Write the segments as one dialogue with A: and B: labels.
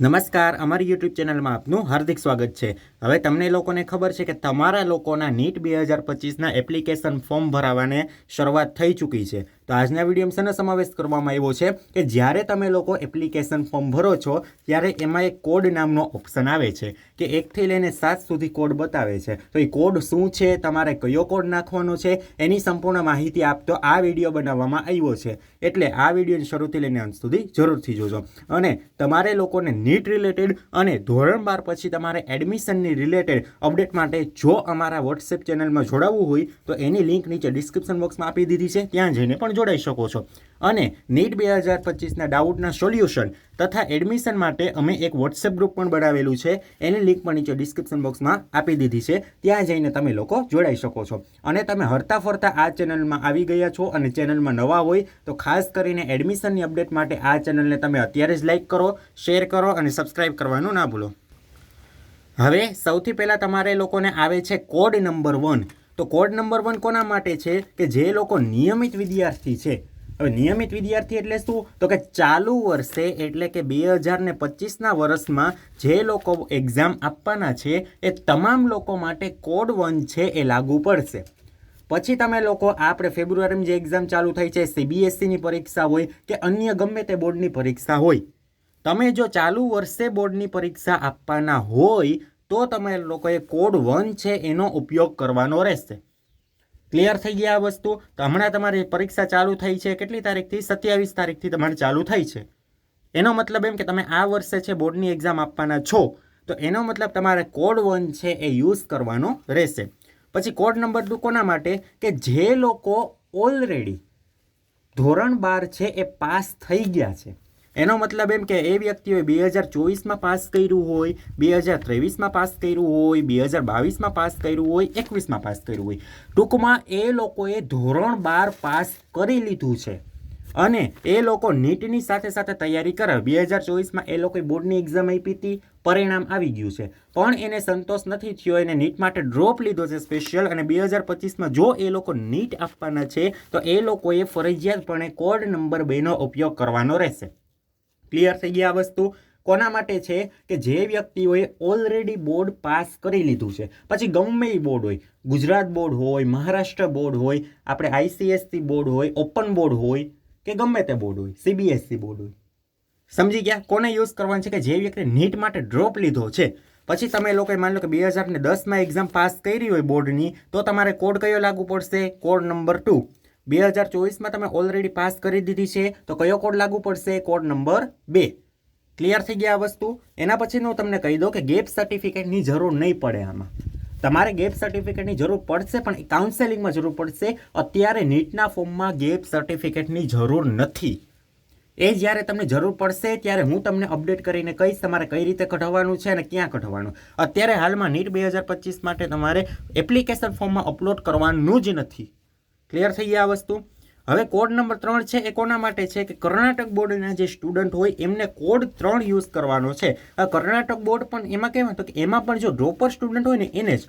A: નમસ્કાર, અમારી યુટ્યુબ ચેનલમાં આપનું હાર્દિક સ્વાગત છે. હવે તમને લોકોને ખબર છે કે તમારા લોકોના નીટ બે હજાર પચીસના એપ્લિકેશન ફોર્મ ભરાવાને શરૂઆત થઈ ચૂકી છે. તો આજના વિડીયોમાં શેનો સમાવેશ કરવામાં આવ્યો છે કે જ્યારે તમે લોકો એપ્લિકેશન ફોર્મ ભરો છો, ત્યારે એમાં એક કોડ નામનો ઓપ્શન આવે છે કે એકથી લઈને સાત સુધી કોડ બતાવે છે. તો એ કોડ શું છે, તમારે કયો કોડ નાખવાનો છે, એની સંપૂર્ણ માહિતી આપતો આ વીડિયો બનાવવામાં આવ્યો છે. એટલે આ વિડીયોની શરૂથી લઈને અંત સુધી જરૂરથી જોજો. અને તમારે લોકોને નીટ રિલેટેડ અને ધોરણ બાર પછી તમારે એડમિશનની રિલેટેડ અપડેટ માટે જો અમારા વોટ્સએપ ચેનલમાં જોડાવવું હોય, તો એની લિંક નીચે ડિસ્ક્રિપ્શન બોક્સમાં આપી દીધી છે. ત્યાં જઈને પણ જોડાઈ શકો છો. અને નીટ બે હજાર પચીસના ડાઉટના સોલ્યુશન તથા એડમિશન માટે અમે એક વોટ્સએપ ગ્રુપ પણ બનાવેલું છે. એની લિંક પણ નીચે ડિસ્ક્રિપ્શન બોક્સમાં આપી દીધી છે. ત્યાં જઈને તમે લોકો જોડાઈ શકો છો. અને તમે હરતા ફરતા આ ચેનલમાં આવી ગયા છો અને ચેનલમાં નવા હોય તો ખાસ કરીને એડમિશનની અપડેટ માટે આ ચેનલને તમે અત્યારે જ લાઈક કરો, શેર કરો અને સબસ્ક્રાઇબ કરવાનું ના ભૂલો. હવે સૌથી પહેલાં તમારે લોકોને આવે છે કોડ નંબર વન. તો કોડ નંબર વન કોના માટે છે? કે જે લોકો નિયમિત વિદ્યાર્થી છે. હવે નિયમિત વિદ્યાર્થી એટલે શું? તો કે ચાલુ વર્ષે એટલે કે બે હજાર ને પચીસના વર્ષમાં જે લોકો એક્ઝામ આપવાના છે, એ તમામ લોકો માટે કોડ વન છે એ લાગુ પડશે. પછી તમે લોકો, આપણે ફેબ્રુઆરીમાં જે એક્ઝામ ચાલુ થઈ છે, સીબીએસસીની પરીક્ષા હોય કે અન્ય ગમે તે બોર્ડની પરીક્ષા હોય. તમે જો ચાલુ વર્ષે બોર્ડની પરીક્ષા આપવાના હોય તો તમે લોકોએ કોડ વન છે એનો ઉપયોગ કરવાનો રહેશે. ક્લિયર થઈ ગયા આ વસ્તુ? તો હમણાં તમારી પરીક્ષા ચાલુ થઈ છે. કેટલી તારીખથી? સત્યાવીસ તારીખથી તમારે ચાલુ થઈ છે. એનો મતલબ એમ કે તમે આ વર્ષે છે બોર્ડની એક્ઝામ આપવાના છો. તો એનો મતલબ તમારે કોડ વન છે એ યુઝ કરવાનો રહેશે. પછી કોડ નંબર ટુ કોના માટે? કે જે લોકો ઓલરેડી ધોરણ બાર છે એ પાસ થઈ ગયા છે. એનો મતલબ એમ કે એ વ્યક્તિઓએ બે હજાર ચોવીસમાં પાસ કર્યું હોય, બે હજાર ત્રેવીસમાં પાસ કર્યું હોય, બે હજાર બાવીસમાં પાસ કર્યું હોય, એકવીસમાં પાસ કર્યું હોય. ટૂંકમાં એ લોકોએ ધોરણ બાર પાસ કરી લીધું છે. અને એ લોકો નીટની સાથે સાથે તૈયારી કરે બે હજાર ચોવીસમાં એ લોકોએ બોર્ડની એક્ઝામ આપી હતી, પરિણામ આવી ગયું છે. પણ એને સંતોષ નથી થયો, એને નીટ માટે ડ્રોપ લીધો છે સ્પેશિયલ અને બે હજાર પચીસમાં જો એ લોકો નીટ આપવાના છે, તો એ લોકોએ ફરજિયાતપણે કોડ નંબર બેનો ઉપયોગ કરવાનો રહેશે. ક્લિયર થઈ ગયા વસ્તુ. કોના માટે છે કે જે વ્યક્તિઓએ ઓલરેડી બોર્ડ પાસ કરી લીધું છે. પછી ગમે એ બોર્ડ હોય, ગુજરાત બોર્ડ હોય, મહારાષ્ટ્ર બોર્ડ હોય, આપણે આઈસીએસસી બોર્ડ હોય ઓપન બોર્ડ હોય, કે ગમે તે બોર્ડ હોય સીબીએસસી બોર્ડ હોય. સમજી ગયા? કોને યુઝ કરવાનું છે કે જે વ્યક્તિ નીટ માટે ડ્રોપ લીધો છે? પછી તમે લોકોએ માની લો કે બે હજાર ને દસમાં એક્ઝામ પાસ કરી હોય બોર્ડની તો તમારે કોડ કયો લાગુ પડશે? કોડ નંબર ટુ બે હજાર ચોવીસમાં તમે ઓલરેડી પાસ કરી દીધી છે, તો કયો કોડ લાગુ પડશે? કોડ નંબર બે. ક્લિયર થઈ ગયા આ વસ્તુ? એના પછીનું હું તમને કહી દઉં કે ગેપ સર્ટિફિકેટની જરૂર નહીં પડે આમાં. તમારે ગેપ સર્ટિફિકેટની જરૂર પડશે, પણ કાઉન્સેલિંગમાં જરૂર પડશે. અત્યારે નીટના ફોર્મમાં ગેપ સર્ટિફિકેટની જરૂર નથી. એ જ્યારે તમને જરૂર પડશે, ત્યારે હું તમને અપડેટ કરીને કહીશ તમારે કઈ રીતે કઢાવવાનું છે અને ક્યાં કઢાવવાનું. અત્યારે હાલમાં નીટ બે હજાર પચીસ માટે તમારે એપ્લિકેશન ફોર્મમાં અપલોડ કરવાનું જ નથી. ક્લિયર થઈ ગયા આ વસ્તુ? હવે કોડ નંબર ત્રણ છે એ કોના માટે છે? કે કર્ણાટક બોર્ડના જે સ્ટુડન્ટ હોય એમને કોડ ત્રણ યુઝ કરવાનો છે. આ કર્ણાટક બોર્ડ પણ એમાં કહેવાય તો કે એમાં પણ જો ડ્રોપર સ્ટુડન્ટ હોય ને એને જ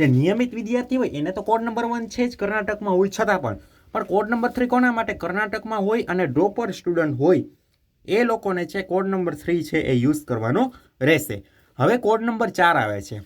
A: જે નિયમિત વિદ્યાર્થી હોય એને તો કોડ નંબર વન છે જ કર્ણાટકમાં હોય છતાં પણ. પણ કોડ નંબર થ્રી કોના માટે કર્ણાટકમાં હોય અને ડ્રોપર સ્ટુડન્ટ હોય એ લોકોને છે કોડ નંબર થ્રી છે એ યુઝ કરવાનો રહેશે. હવે કોડ નંબર ચાર આવે છે.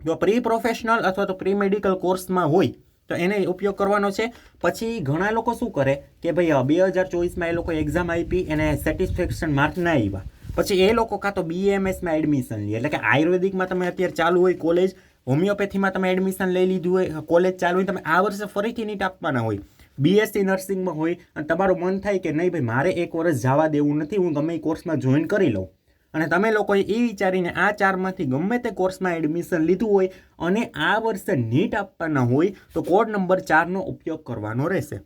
A: જો પ્રી પ્રોફેશનલ અથવા તો પ્રી મેડિકલ કોર્સમાં હોય તો એને ઉપયોગ કરવાનો છે. પછી ઘણા લોકો શું કરે કે ભાઈ બે હજાર ચોવીસમાં એ લોકો એક્ઝામ આપી એને સેટિસ્ફેક્શન માર્ક ના આવ્યા પછી એ લોકો કાં તો બીએમએસમાં એડમિશન લે. એટલે કે આયુર્વેદિકમાં તમે અત્યારે ચાલુ હોય કોલેજ હોમિયોપેથીમાં તમે એડમિશન લઈ લીધું હોય કોલેજ ચાલુ હોય તમે આ વર્ષે ફરીથી નીટ આપવાના હોય. બીએસસી નર્સિંગમાં હોય અને તમારું મન થાય કે નહીં ભાઈ, મારે એક વર્ષ જવા દેવું નથી, હું ગમે એ કોર્સમાં જોઈન કરી લઉં. અને તમે લોકોએ એ વિચારીને આ ચારમાંથી ગમે તે કોર્સમાં એડમિશન લીધું હોય અને આ વર્ષે નીટ આપવાના હોય, તો કોડ નંબર ચારનો ઉપયોગ કરવાનો રહેશે.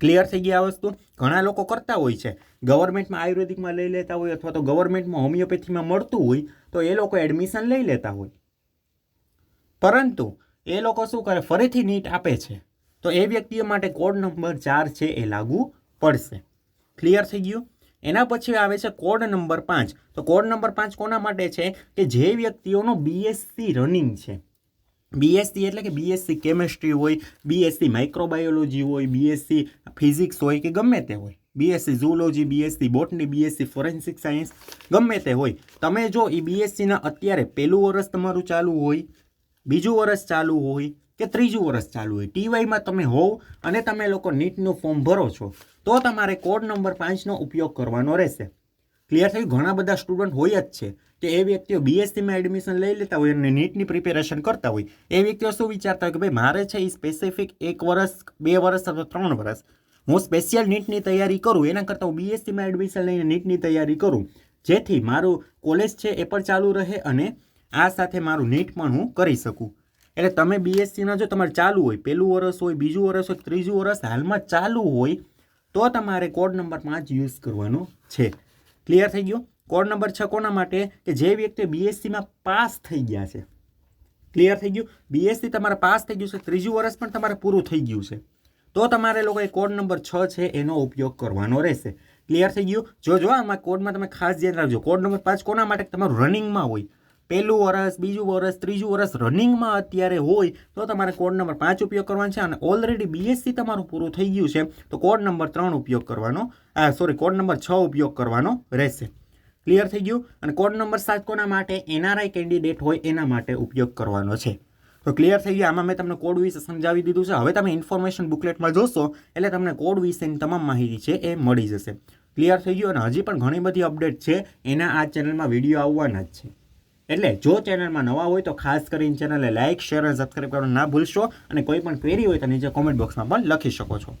A: ક્લિયર થઈ ગયા વસ્તુ? ઘણા લોકો કરતા હોય છે. ગવર્મેન્ટમાં આયુર્વેદિકમાં લઈ લેતા હોય અથવા તો ગવર્મેન્ટમાં હોમિયોપેથીમાં મળતું હોય, તો એ લોકો એડમિશન લઈ લેતા હોય. પરંતુ એ લોકો શું કરે? ફરીથી નીટ આપે છે. તો એ વ્યક્તિઓ માટે કોડ નંબર ચાર છે એ લાગુ પડશે. ક્લિયર થઈ ગયું? એના પછી આવે છે કોડ નંબર પાંચ. તો કોડ નંબર પાંચ કોના માટે છે? કે જે વ્યક્તિઓનો બીએસસી રનિંગ છે. બીએસસી એટલે કે બીએસસી કેમેસ્ટ્રી હોય બીએસસી માઇક્રોબાયોલોજી હોય બીએસસી ફિઝિક્સ હોય કે ગમે તે હોય. BSc zoology BSc botany BSc forensic science ગમે તે હોય. તમે જો એ બીએસસીના અત્યારે પહેલું વર્ષ તમારું ચાલુ હોય, બીજું વર્ષ ચાલુ હોય કે ત્રીજું વર્ષ ચાલુ હોય ટીવાયમાં તમે હોવ અને તમે લોકો નીટનું ફોર્મ ભરો છો તો તમારે કોડ નંબર પાંચનો ઉપયોગ કરવાનો રહેશે. ક્લિયર થયું? ઘણા બધા સ્ટુડન્ટ હોય જ છે. કે એ વ્યક્તિઓ બીએસસીમાં એડમિશન લઈ લેતા હોય અને નીટની પ્રિપેરેશન કરતા હોય. એ વ્યક્તિઓ શું વિચારતા હોય કે ભાઈ, મારે છે એ સ્પેસિફિક એક વર્ષ, બે વર્ષ અથવા ત્રણ વર્ષ હું સ્પેશિયલ નીટની તૈયારી કરું. એના કરતાં હું બીએસસીમાં એડમિશન લઈને નીટની તૈયારી કરું. જેથી મારું કોલેજ છે એ પણ ચાલુ રહે અને આ સાથે મારું નીટ પણ હું કરી શકું. એટલે તમે બીએસસીના જો તમારે ચાલુ હોય, પહેલું વર્ષ હોય, બીજું વર્ષ હોય, ત્રીજું વર્ષ હાલમાં ચાલુ હોય તો તમારે કોડ નંબર પાંચ યુઝ કરવાનો છે. ક્લિયર થઈ ગયો? કોડ નંબર છ કોના માટે? કે જે વ્યક્તિ બીએસસીમાં પાસ થઈ ગયા છે. ક્લિયર થઈ ગયું? બીએસસી તમારે પાસ થઈ ગયું છે. ત્રીજું વર્ષ પણ તમારે પૂરું થઈ ગયું છે. તો તમારે લોકોએ કોડ નંબર છ છે એનો ઉપયોગ કરવાનો રહેશે. ક્લિયર થઈ ગયું? જો જો, આમાં કોડમાં તમે ખાસ ધ્યાન રાખજો. કોડ નંબર પાંચ કોના માટે? તમારું રનિંગમાં હોય. પહેલું વર્ષ બીજું વર્ષ ત્રીજું વર્ષ રનિંગમાં અત્યારે હોય, તો તમારે કોડ નંબર પાંચ ઉપયોગ કરવાનો છે અને ઓલરેડી બીએસસી તમારું પૂરું થઈ ગયું છે, તો કોડ નંબર ત્રણ ઉપયોગ કરવાનો, આ સોરી કોડ નંબર છ ઉપયોગ કરવાનો રહેશે. ક્લિયર થઈ ગયું? અને કોડ નંબર સાત કોના માટે? એનઆરઆઈ કેન્ડિડેટ હોય, એના માટે ઉપયોગ કરવાનો છે. તો ક્લિયર થઈ ગયું? આમાં મેં તમને કોડ વિશે સમજાવી દીધું છે. હવે તમે ઇન્ફોર્મેશન બુકલેટમાં જોશો, એટલે તમને કોડ વિશેની તમામ માહિતી છે એ મળી જશે. ક્લિયર થઈ ગયું? અને હજી પણ ઘણી બધી અપડેટ છે. એના આ ચેનલમાં વીડિયો આવવાના જ છે. એટલે જો ચેનલમાં નવા હોય તો ખાસ કરીને ચેનલને લાઇક શેર અને સબસ્ક્રાઈબ કરવાનું ના ભૂલશો અને કોઈ પણ ક્વેરી હોય તો નીચે કોમેન્ટ બોક્સમાં પણ લખી શકો છો.